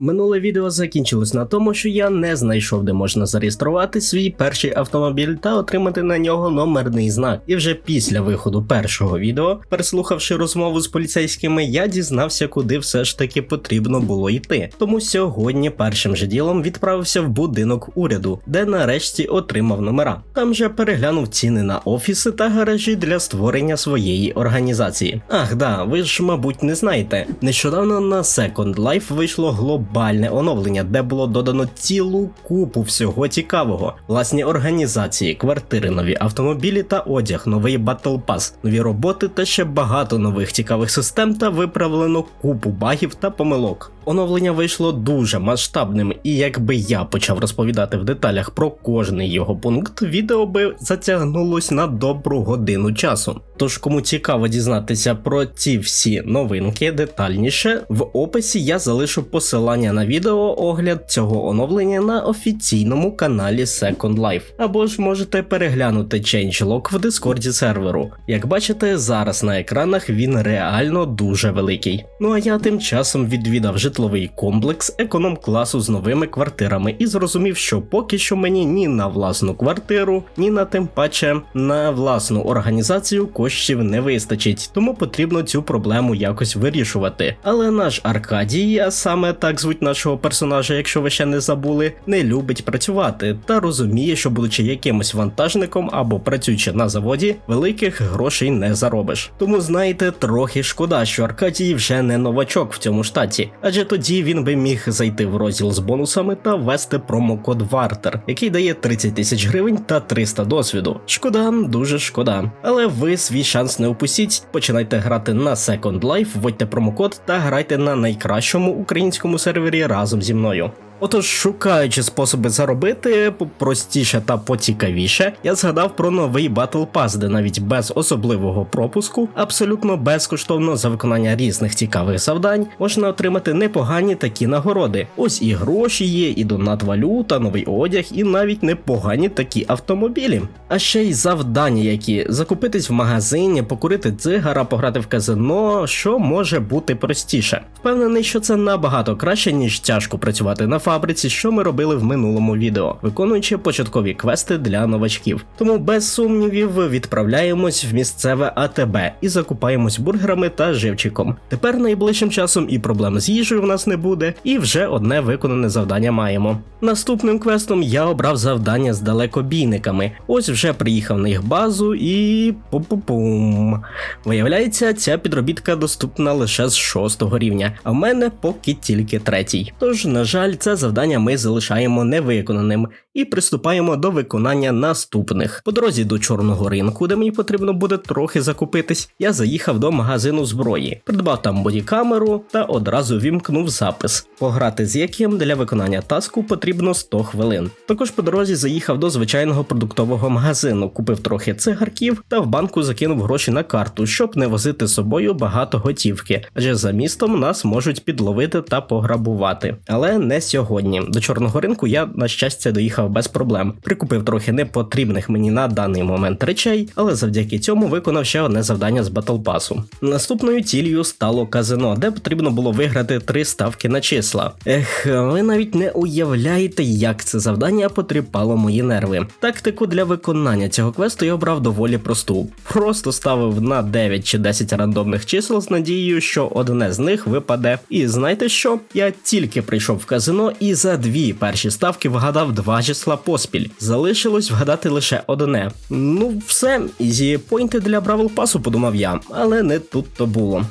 Минуле відео закінчилось на тому, що я не знайшов, де можна зареєструвати свій перший автомобіль та отримати на нього номерний знак. І вже після виходу першого відео, переслухавши розмову з поліцейськими, я дізнався, куди все ж таки потрібно було йти. Тому сьогодні першим же ділом відправився в будинок уряду, де нарешті отримав номера. Там же переглянув ціни на офіси та гаражі для створення своєї організації. Ах, да, ви ж, мабуть, не знаєте. Нещодавно на Second Life вийшло глобальне оновлення, де було додано цілу купу всього цікавого: власні організації, квартири, нові автомобілі та одяг, новий Battle Pass, нові роботи та ще багато нових цікавих систем та виправлено купу багів та помилок. Оновлення вийшло дуже масштабним, і якби я почав розповідати в деталях про кожний його пункт, відео би затягнулось на добру годину часу. Тож, кому цікаво дізнатися про ці всі новинки детальніше, в описі я залишу посилання на відео огляд цього оновлення на офіційному каналі Second Life, або ж можете переглянути changelog в дискорді серверу. Як бачите, зараз на екранах він реально дуже великий. Ну а я тим часом відвідав житловий комплекс економ класу з новими квартирами і зрозумів, що поки що мені ні на власну квартиру, ні на тим паче на власну організацію коштів не вистачить, тому потрібно цю проблему якось вирішувати. Але наш Аркадій, а саме так звуть нашого персонажа, якщо ви ще не забули, не любить працювати та розуміє, що будучи якимось вантажником або працюючи на заводі, великих грошей не заробиш. Тому знаєте, трохи шкода, що Аркадій вже не новачок в цьому штаті, адже тоді він би міг зайти в розділ з бонусами та ввести промокод Вартер, який дає 30 тисяч гривень та 300 досвіду. Шкода, дуже шкода. Але ви свій шанс не упустіть. Починайте грати на Second Life, вводьте промокод та грайте на найкращому українському сервері разом зі мною. Отож, шукаючи способи заробити простіше та поцікавіше, я згадав про новий Battle Pass, де навіть без особливого пропуску, абсолютно безкоштовно за виконання різних цікавих завдань, можна отримати непогані такі нагороди. Ось і гроші є, і донат валюта, новий одяг, і навіть непогані такі автомобілі. А ще й завдання, які закупитись в магазині, покурити цигара, пограти в казино, що може бути простіше. Впевнений, що це набагато краще, ніж тяжко працювати на фабриці, що ми робили в минулому відео, виконуючи початкові квести для новачків. Тому без сумнівів відправляємось в місцеве АТБ і закупаємось бургерами та живчиком. Тепер найближчим часом і проблем з їжею в нас не буде, і вже одне виконане завдання маємо. Наступним квестом я обрав завдання з далекобійниками. Ось вже приїхав на їх базу і пу-пу-пум. Виявляється, ця підробітка доступна лише з шостого рівня, а в мене поки тільки третій. Тож, на жаль, це завдання ми залишаємо невиконаним і приступаємо до виконання наступних. По дорозі до чорного ринку, де мені потрібно буде трохи закупитись, я заїхав до магазину зброї, придбав там бодікамеру та одразу вімкнув запис, пограти з яким для виконання таску потрібно 100 хвилин. Також по дорозі заїхав до звичайного продуктового магазину, купив трохи цигарків та в банку закинув гроші на карту, щоб не возити з собою багато готівки, адже за містом нас можуть підловити та пограбувати. Але не сьогодні. До чорного ринку я, на щастя, доїхав без проблем. Прикупив трохи непотрібних мені на даний момент речей, але завдяки цьому виконав ще одне завдання з Pass. Наступною цілею стало казино, де потрібно було виграти три ставки на числа. Ех, ви навіть не уявляєте, як це завдання потріпало мої нерви. Тактику для виконання цього квесту я обрав доволі просту. Просто ставив на 9 чи 10 рандомних чисел з надією, що одне з них випаде. І знаєте що? Я тільки прийшов в казино і за дві перші ставки вгадав два числа поспіль. Залишилось вгадати лише одне. Ну, все, ізі пойнти для Бравл Пасу, подумав я, але не тут то було.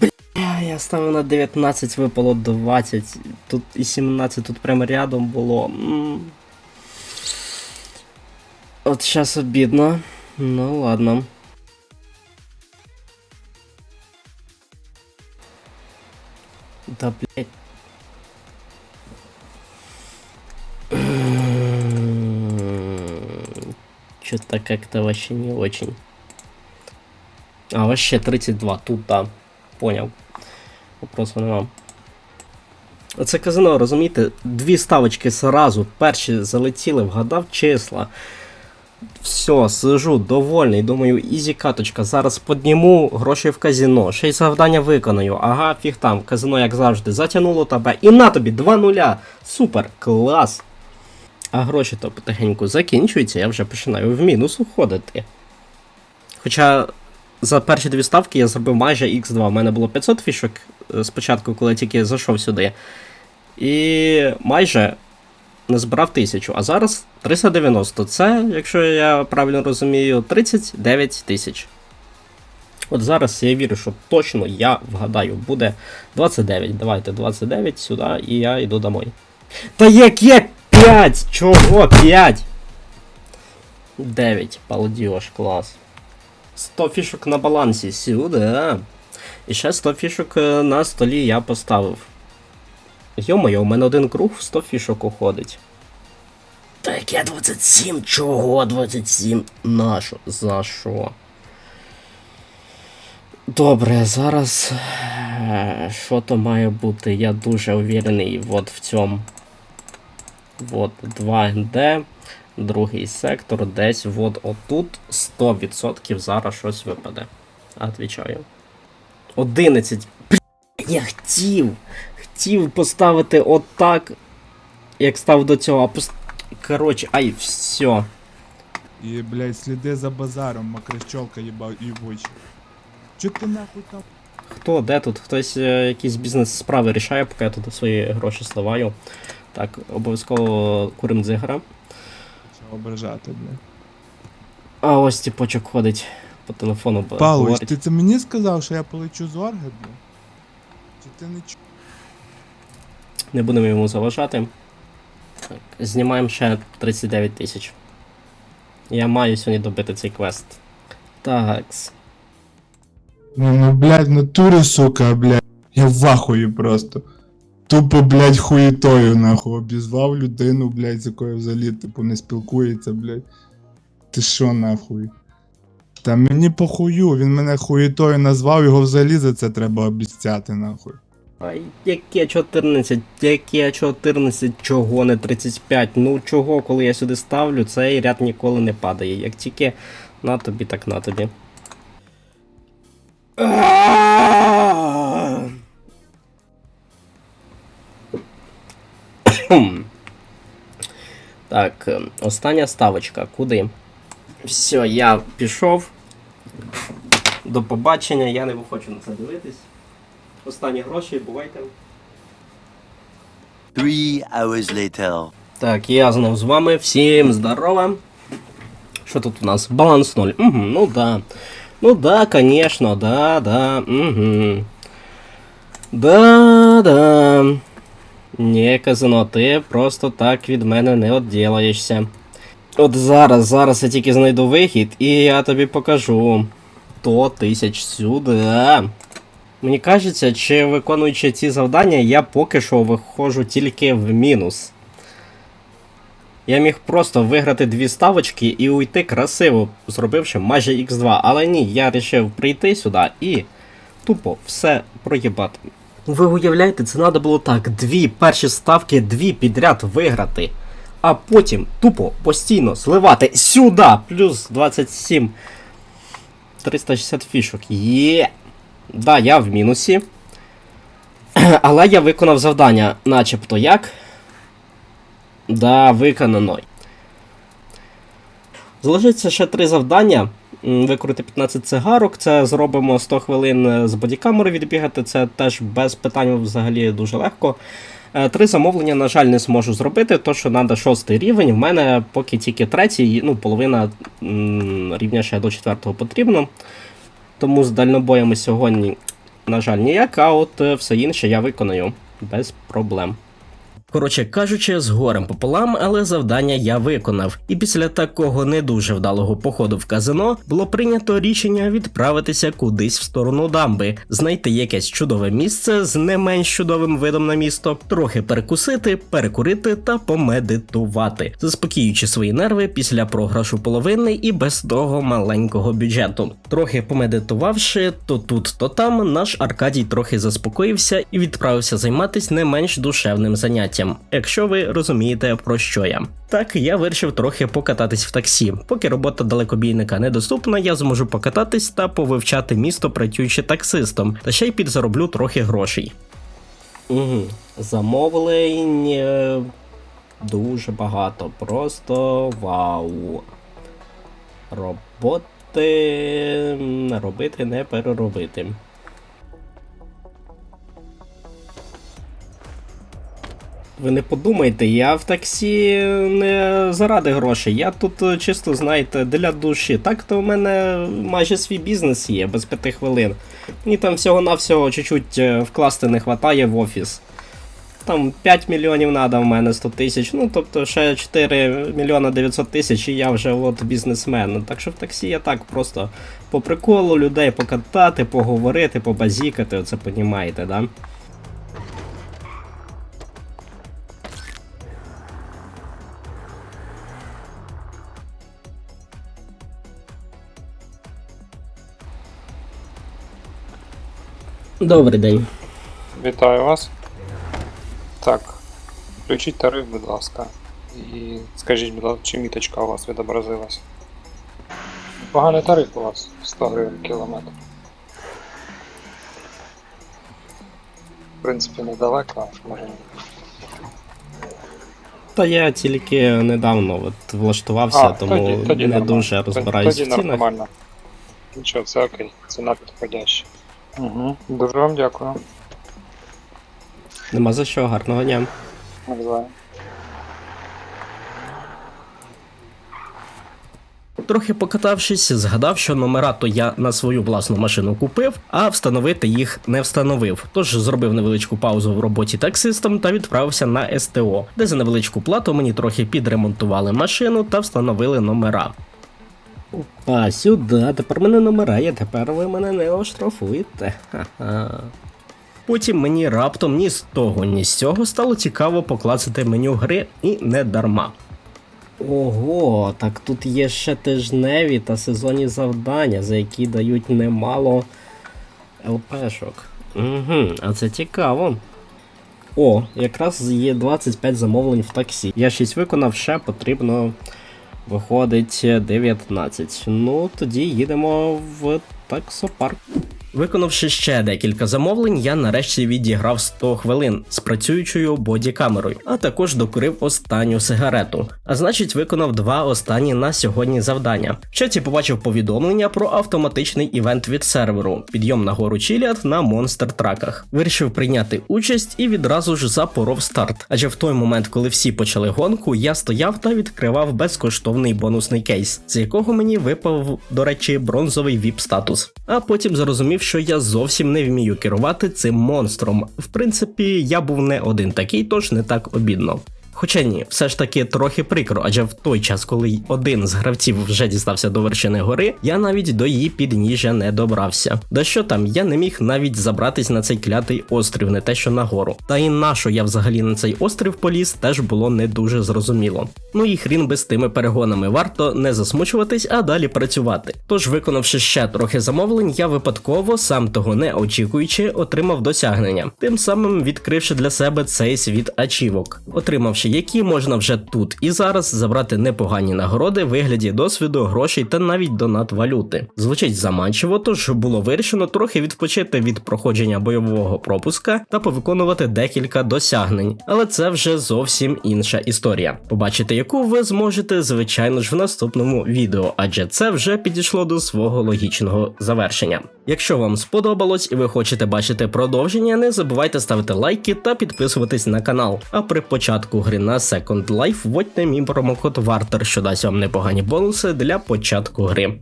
Бля, Я ставив на 19, випало 20. Тут і 17, тут прямо рядом було. От зараз обідно. Ну ладно. Да, блядь. Что-то как-то вообще не очень. А, вообще 32, тут, да. Понял. Вопросу нема. Оце казино, розумієте, дві ставочки сразу. Перші залетіли, вгадав числа. Все, сижу, довольний. Думаю, ізі каточка. Зараз подніму гроші в казино. Ще й завдання виконую. Ага, фіг там, казино, як завжди, затягнуло тебе. І на тобі, два нуля. Супер, клас. А гроші то потихеньку закінчуються, я вже починаю в мінус уходити. Хоча за перші дві ставки я зробив майже X2. У мене було 500 фішок е, спочатку, коли я тільки зайшов сюди. І майже не збирав 1000, а зараз 390. Це, якщо я правильно розумію, 39 тисяч. От зараз я вірю, що точно я вгадаю, буде 29. Давайте 29 сюди, і я йду домой. Та яке 5? Чого 5? 9, балдіж, клас. 100 фішок на балансі сюди. І ще 100 фішок е, на столі я поставив. Йо-моє, у мене один круг в 100 фішок уходить. Та яке 27? Чого 27? Нащо? За що? Добре, зараз. е, Що то має бути? Я дуже уверений от в цьому. От 2D, другий сектор, десь от отут 100% зараз щось випаде. Отвічаю. 11. Бля, Я хотів! Хотів поставити отак, як став до цього, а пост... Коротше, ай, все. І, блядь, сліди за базаром, макрещолка їбав їбучий. Чо ти нахуй там? Хто, де тут? Хтось е, якісь бізнес-справи рішає, поки я тут свої гроші сливаю. Так, обов'язково курим дзигара. Почав ображати, блядь. А ось тіпочок ходить по телефону. бо Павлович, говорить. ти це мені сказав, що я полечу з орги, блядь? Чи ти не чу? Не будемо йому заважати. Так, знімаємо ще 39 тисяч. Я маю сьогодні добити цей квест. Такс. Ну, ну, блядь, в сука, блядь. Я в ахуї просто. Тупо, блядь, хуєтою, нахуй. Обізвав людину, блядь, з якою взагалі, типу, не спілкується, блядь. Ти що, нахуй? Та мені похую, він мене хуєтою назвав, його взагалі за це треба обіцяти, нахуй. Ай, яке 14, яке 14, чого не 35? Ну чого, коли я сюди ставлю, цей ряд ніколи не падає. Як тільки на тобі, так на тобі. Так, остання ставочка. Куди? Все, я пішов. До побачення, я не хочу на це дивитись. Останні гроші, бувайте. Three hours later. Так, я знов з вами. Всім здорово. Що тут у нас? Баланс 0. Угу, ну да. Ну да, конечно, да, да. Угу. Да, да. Ні, казино, ти просто так від мене не відділаєшся. От зараз, зараз я тільки знайду вихід, і я тобі покажу. 100 тисяч сюди. Мені кажеться, чи виконуючи ці завдання, я поки що виходжу тільки в мінус. Я міг просто виграти дві ставочки і уйти красиво, зробивши майже Х2. Але ні, я вирішив прийти сюди і тупо все проїбати. Ви уявляєте, це треба було так: дві перші ставки, дві підряд виграти, а потім тупо постійно сливати сюди, плюс 27. 360 фішок. Є. Да, я в мінусі. Але я виконав завдання, начебто як. Да, виконано. Залишиться ще три завдання. Викрути 15 цигарок, це зробимо 100 хвилин е, з бодікамери відбігати, це теж без питань взагалі дуже легко. Е, Три замовлення, на жаль, не зможу зробити, то що треба шостий рівень. В мене поки тільки третій, ну, половина рівня ще до четвертого потрібно. Тому з дальнобоями сьогодні, на жаль, ніяк, а от е, все інше я виконаю без проблем. Коротше кажучи, з горем пополам, але завдання я виконав. І після такого не дуже вдалого походу в казино було прийнято рішення відправитися кудись в сторону дамби, знайти якесь чудове місце з не менш чудовим видом на місто, трохи перекусити, перекурити та помедитувати, заспокіюючи свої нерви після програшу половини і без того маленького бюджету. Трохи помедитувавши, то тут, то там, наш Аркадій трохи заспокоївся і відправився займатися не менш душевним заняттям. Заняттям, якщо ви розумієте про що я. Так, я вирішив трохи покататись в таксі. Поки робота далекобійника недоступна, я зможу покататись та повивчати місто, працюючи таксистом, та ще й підзароблю трохи грошей. Угу. Замовлень е, дуже багато. Просто вау. Роботи робити не переробити. Ви не подумайте, я в таксі не заради грошей. Я тут е, чисто, знаєте, для душі. Так то в мене майже свій бізнес є без п'яти хвилин. Мені там всього-навсього чуть-чуть е, вкласти не вистачає в офіс. Там 5 мільйонів надо в мене 100 тисяч. Ну тобто ще 4 мільйона 900 тисяч і я вже от бізнесмен. Так що в таксі я так просто по приколу людей покатати, поговорити, побазікати, оце понімаєте, да? Добрий день. Вітаю вас. Так, включіть тариф, будь ласка. І скажіть, будь ласка, чи міточка у вас відобразилась? Поганий тариф у вас 100 гривень кілометр. В принципі, недалеко, може. Та я тільки недавно от влаштувався, тому не нормально. дуже розбираюсь Тоді в цінах. нормально. Нічого, це окей, ціна підходяща. Угу. Дуже вам дякую. Нема за що, гарного дня. Навзаєм. Трохи покатавшись, згадав, що номера то я на свою власну машину купив, а встановити їх не встановив. Тож зробив невеличку паузу в роботі таксистом та відправився на СТО, де за невеличку плату мені трохи підремонтували машину та встановили номера. Опа, сюди, тепер мене номера тепер ви мене не оштрафуєте. Ха-ха. Потім мені раптом ні з того, ні з цього стало цікаво поклацати меню гри і не дарма. Ого, так тут є ще тижневі та сезонні завдання, за які дають немало ЛПшок. Угу, а це цікаво. О, якраз є 25 замовлень в таксі. Я 6 виконав, ще потрібно. Виходить 19. Ну, тоді їдемо в таксопарк. Виконавши ще декілька замовлень, я нарешті відіграв 100 хвилин з працюючою бодікамерою, а також докурив останню сигарету. А значить, виконав два останні на сьогодні завдання. В чаті побачив повідомлення про автоматичний івент від серверу, підйом на гору Чіліат на монстр траках. Вирішив прийняти участь і відразу ж запоров старт. Адже в той момент, коли всі почали гонку, я стояв та відкривав безкоштовний бонусний кейс, з якого мені випав, до речі, бронзовий віп статус. А потім зрозумів, що я зовсім не вмію керувати цим монстром. В принципі, я був не один такий, тож не так обідно. Хоча ні, все ж таки трохи прикро, адже в той час, коли один з гравців вже дістався до вершини гори, я навіть до її підніжжя не добрався. Да що там, я не міг навіть забратись на цей клятий острів, не те що на гору. Та і нащо я взагалі на цей острів поліз, теж було не дуже зрозуміло. Ну і хрін би з тими перегонами варто не засмучуватись, а далі працювати. Тож, виконавши ще трохи замовлень, я випадково, сам того не очікуючи, отримав досягнення, тим самим відкривши для себе цей світ ачівок, отримавши які можна вже тут і зараз забрати непогані нагороди в вигляді досвіду, грошей та навіть донат валюти. Звучить заманчиво, тож було вирішено трохи відпочити від проходження бойового пропуска та повиконувати декілька досягнень, але це вже зовсім інша історія. Побачити, яку ви зможете, звичайно ж, в наступному відео, адже це вже підійшло до свого логічного завершення. Якщо вам сподобалось і ви хочете бачити продовження, не забувайте ставити лайки та підписуватись на канал. А при початку гри на Second Life вводьте мій промокод Вартер, що дасть вам непогані бонуси для початку гри.